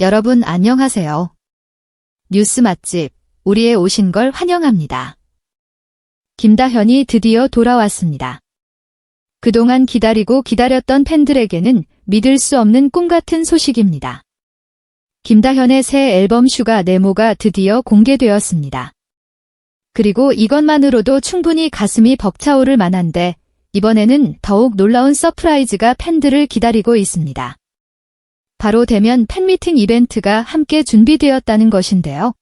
여러분 안녕하세요. 뉴스 맛집, 우리에 오신 걸 환영합니다. 김다현이 드디어 돌아왔습니다. 그동안 기다리고 기다렸던 팬들에게는 믿을 수 없는 꿈 같은 소식입니다. 김다현의 새 앨범 슈가 네모가 드디어 공개되었습니다. 그리고 이것만으로도 충분히 가슴이 벅차오를 만한데 이번에는 더욱 놀라운 서프라이즈가 팬들을 기다리고 있습니다. 바로 대면 팬미팅 이벤트가 함께 준비되었다는 것인데요.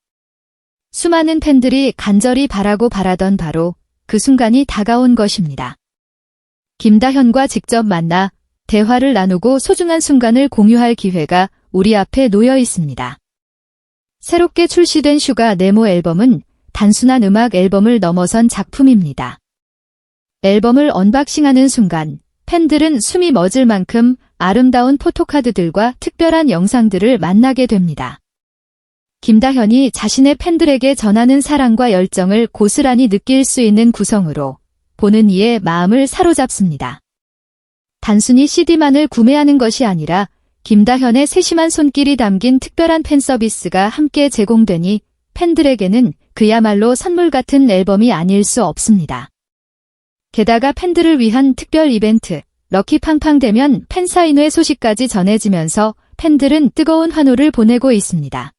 수많은 팬들이 간절히 바라고 바라던 바로 그 순간이 다가온 것입니다. 김다현과 직접 만나 대화를 나누고 소중한 순간을 공유할 기회가 우리 앞에 놓여 있습니다. 새롭게 출시된 슈가 네모 앨범은 단순한 음악 앨범을 넘어선 작품입니다. 앨범을 언박싱하는 순간 팬들은 숨이 멎을 만큼 아름다운 포토카드들과 특별한 영상들을 만나게 됩니다. 김다현이 자신의 팬들에게 전하는 사랑과 열정을 고스란히 느낄 수 있는 구성으로 보는 이의 마음을 사로잡습니다. 단순히 CD만을 구매하는 것이 아니라 김다현의 세심한 손길이 담긴 특별한 팬 서비스가 함께 제공되니 팬들에게는 그야말로 선물 같은 앨범이 아닐 수 없습니다. 게다가 팬들을 위한 특별 이벤트, 럭키팡팡 되면 팬사인회 소식까지 전해지면서 팬들은 뜨거운 환호를 보내고 있습니다.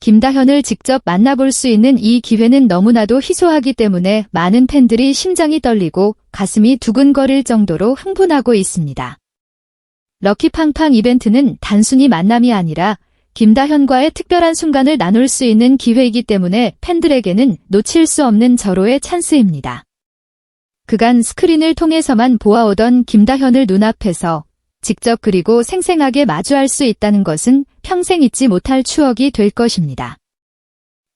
김다현을 직접 만나볼 수 있는 이 기회는 너무나도 희소하기 때문에 많은 팬들이 심장이 떨리고 가슴이 두근거릴 정도로 흥분하고 있습니다. 럭키팡팡 이벤트는 단순히 만남이 아니라 김다현과의 특별한 순간을 나눌 수 있는 기회이기 때문에 팬들에게는 놓칠 수 없는 절호의 찬스입니다. 그간 스크린을 통해서만 보아오던 김다현을 눈앞에서 직접 그리고 생생하게 마주할 수 있다는 것은 평생 잊지 못할 추억이 될 것입니다.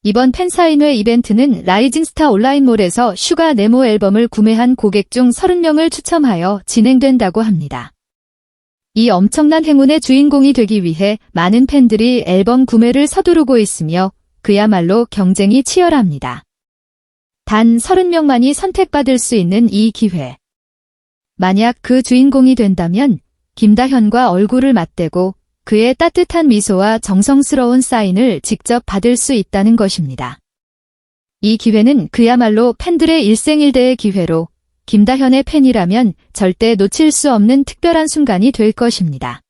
이번 팬사인회 이벤트는 라이징 스타 온라인몰에서 슈가 네모 앨범을 구매한 고객 중 30명을 추첨하여 진행된다고 합니다. 이 엄청난 행운의 주인공이 되기 위해 많은 팬들이 앨범 구매를 서두르고 있으며 그야말로 경쟁이 치열합니다. 단 30명만이 선택받을 수 있는 이 기회. 만약 그 주인공이 된다면 김다현과 얼굴을 맞대고 그의 따뜻한 미소와 정성스러운 사인을 직접 받을 수 있다는 것입니다. 이 기회는 그야말로 팬들의 일생일대의 기회로 김다현의 팬이라면 절대 놓칠 수 없는 특별한 순간이 될 것입니다.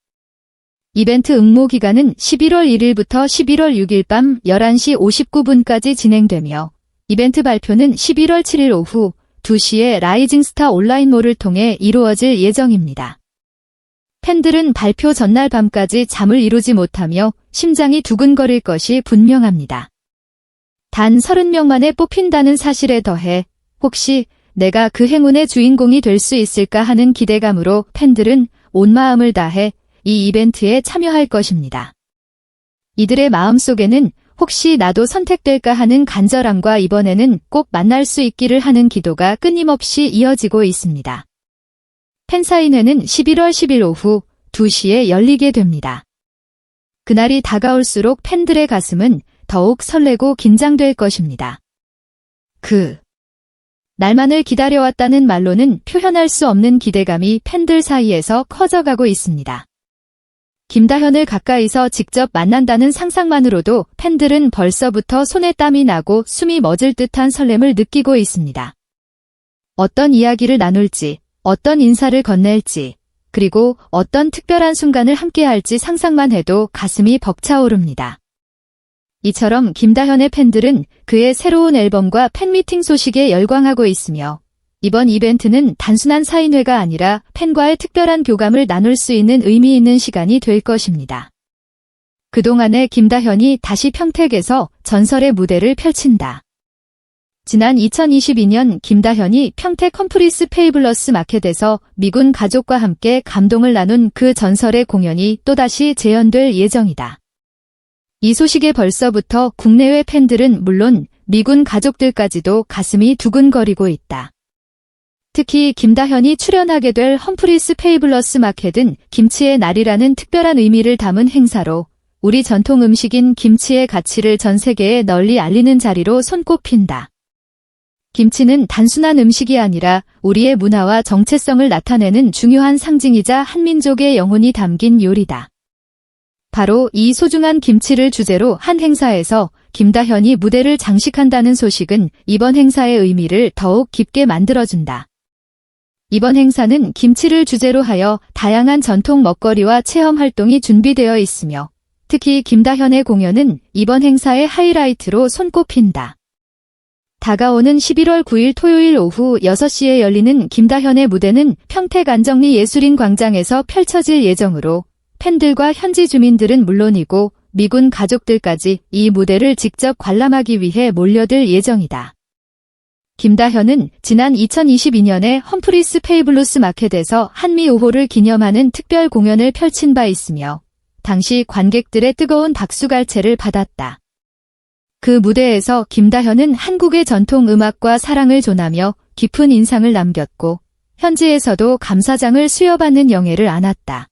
이벤트 응모 기간은 11월 1일부터 11월 6일 밤 11시 59분까지 진행되며 이벤트 발표는 11월 7일 오후 2시에 라이징 스타 온라인몰을 통해 이루어질 예정입니다. 팬들은 발표 전날 밤까지 잠을 이루지 못하며 심장이 두근거릴 것이 분명합니다. 단 30명만에 뽑힌다는 사실에 더해 혹시 내가 그 행운의 주인공이 될 수 있을까 하는 기대감으로 팬들은 온 마음을 다해 이 이벤트에 참여할 것입니다. 이들의 마음속에는 혹시 나도 선택될까 하는 간절함과 이번에는 꼭 만날 수 있기를 하는 기도가 끊임없이 이어지고 있습니다. 팬사인회는 11월 10일 오후 2시에 열리게 됩니다. 그날이 다가올수록 팬들의 가슴은 더욱 설레고 긴장될 것입니다. 그 날만을 기다려왔다는 말로는 표현할 수 없는 기대감이 팬들 사이에서 커져가고 있습니다. 김다현을 가까이서 직접 만난다는 상상만으로도 팬들은 벌써부터 손에 땀이 나고 숨이 멎을 듯한 설렘을 느끼고 있습니다. 어떤 이야기를 나눌지, 어떤 인사를 건넬지, 그리고 어떤 특별한 순간을 함께할지 상상만 해도 가슴이 벅차오릅니다. 이처럼 김다현의 팬들은 그의 새로운 앨범과 팬미팅 소식에 열광하고 있으며 이번 이벤트는 단순한 사인회가 아니라 팬과의 특별한 교감을 나눌 수 있는 의미 있는 시간이 될 것입니다. 그동안에 김다현이 다시 평택에서 전설의 무대를 펼친다. 지난 2022년 김다현이 평택 컴프리스 페이블러스 마켓에서 미군 가족과 함께 감동을 나눈 그 전설의 공연이 또다시 재현될 예정이다. 이 소식에 벌써부터 국내외 팬들은 물론 미군 가족들까지도 가슴이 두근거리고 있다. 특히 김다현이 출연하게 될 험프리스 페이블러스 마켓은 김치의 날이라는 특별한 의미를 담은 행사로 우리 전통 음식인 김치의 가치를 전 세계에 널리 알리는 자리로 손꼽힌다. 김치는 단순한 음식이 아니라 우리의 문화와 정체성을 나타내는 중요한 상징이자 한민족의 영혼이 담긴 요리다. 바로 이 소중한 김치를 주제로 한 행사에서 김다현이 무대를 장식한다는 소식은 이번 행사의 의미를 더욱 깊게 만들어준다. 이번 행사는 김치를 주제로 하여 다양한 전통 먹거리와 체험 활동이 준비되어 있으며 특히 김다현의 공연은 이번 행사의 하이라이트로 손꼽힌다. 다가오는 11월 9일 토요일 오후 6시에 열리는 김다현의 무대는 평택 안정리 예술인 광장에서 펼쳐질 예정으로 팬들과 현지 주민들은 물론이고 미군 가족들까지 이 무대를 직접 관람하기 위해 몰려들 예정이다. 김다현은 지난 2022년에 험프리스 페이블루스 마켓에서 한미 5호를 기념하는 특별 공연을 펼친 바 있으며 당시 관객들의 뜨거운 박수갈채를 받았다. 그 무대에서 김다현은 한국의 전통 음악과 사랑을 전하며 깊은 인상을 남겼고 현지에서도 감사장을 수여받는 영예를 안았다.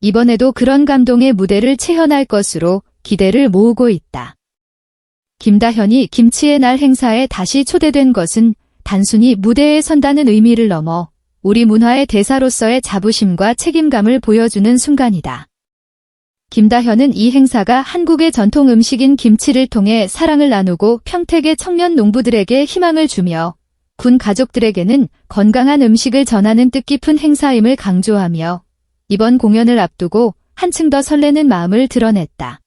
이번에도 그런 감동의 무대를 체현할 것으로 기대를 모으고 있다. 김다현이 김치의 날 행사에 다시 초대된 것은 단순히 무대에 선다는 의미를 넘어 우리 문화의 대사로서의 자부심과 책임감을 보여주는 순간이다. 김다현은 이 행사가 한국의 전통 음식인 김치를 통해 사랑을 나누고 평택의 청년 농부들에게 희망을 주며 군 가족들에게는 건강한 음식을 전하는 뜻깊은 행사임을 강조하며 이번 공연을 앞두고 한층 더 설레는 마음을 드러냈다.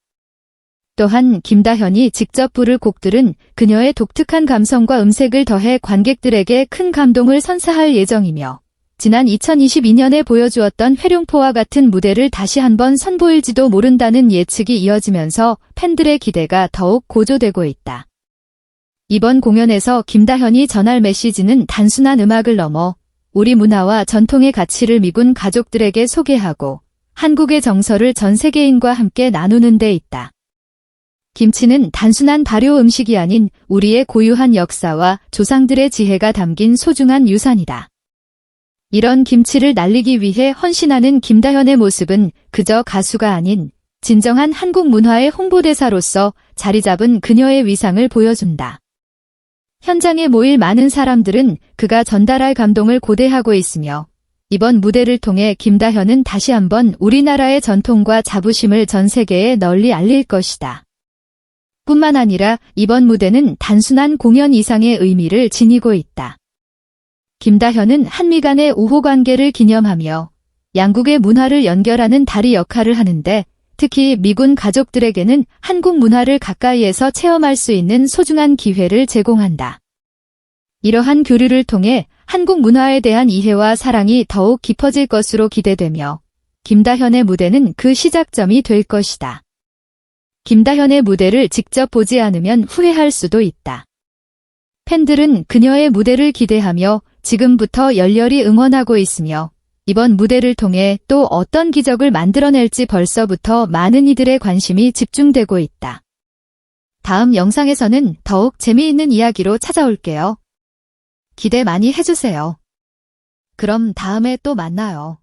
또한 김다현이 직접 부를 곡들은 그녀의 독특한 감성과 음색을 더해 관객들에게 큰 감동을 선사할 예정이며 지난 2022년에 보여주었던 회룡포와 같은 무대를 다시 한번 선보일지도 모른다는 예측이 이어지면서 팬들의 기대가 더욱 고조되고 있다. 이번 공연에서 김다현이 전할 메시지는 단순한 음악을 넘어 우리 문화와 전통의 가치를 미군 가족들에게 소개하고 한국의 정서를 전 세계인과 함께 나누는 데 있다. 김치는 단순한 발효 음식이 아닌 우리의 고유한 역사와 조상들의 지혜가 담긴 소중한 유산이다. 이런 김치를 날리기 위해 헌신하는 김다현의 모습은 그저 가수가 아닌 진정한 한국 문화의 홍보대사로서 자리 잡은 그녀의 위상을 보여준다. 현장에 모일 많은 사람들은 그가 전달할 감동을 고대하고 있으며 이번 무대를 통해 김다현은 다시 한번 우리나라의 전통과 자부심을 전 세계에 널리 알릴 것이다. 뿐만 아니라 이번 무대는 단순한 공연 이상의 의미를 지니고 있다. 김다현은 한미 간의 우호 관계를 기념하며 양국의 문화를 연결하는 다리 역할을 하는데 특히 미군 가족들에게는 한국 문화를 가까이에서 체험할 수 있는 소중한 기회를 제공한다. 이러한 교류를 통해 한국 문화에 대한 이해와 사랑이 더욱 깊어질 것으로 기대되며 김다현의 무대는 그 시작점이 될 것이다. 김다현의 무대를 직접 보지 않으면 후회할 수도 있다. 팬들은 그녀의 무대를 기대하며 지금부터 열렬히 응원하고 있으며 이번 무대를 통해 또 어떤 기적을 만들어낼지 벌써부터 많은 이들의 관심이 집중되고 있다. 다음 영상에서는 더욱 재미있는 이야기로 찾아올게요. 기대 많이 해주세요. 그럼 다음에 또 만나요.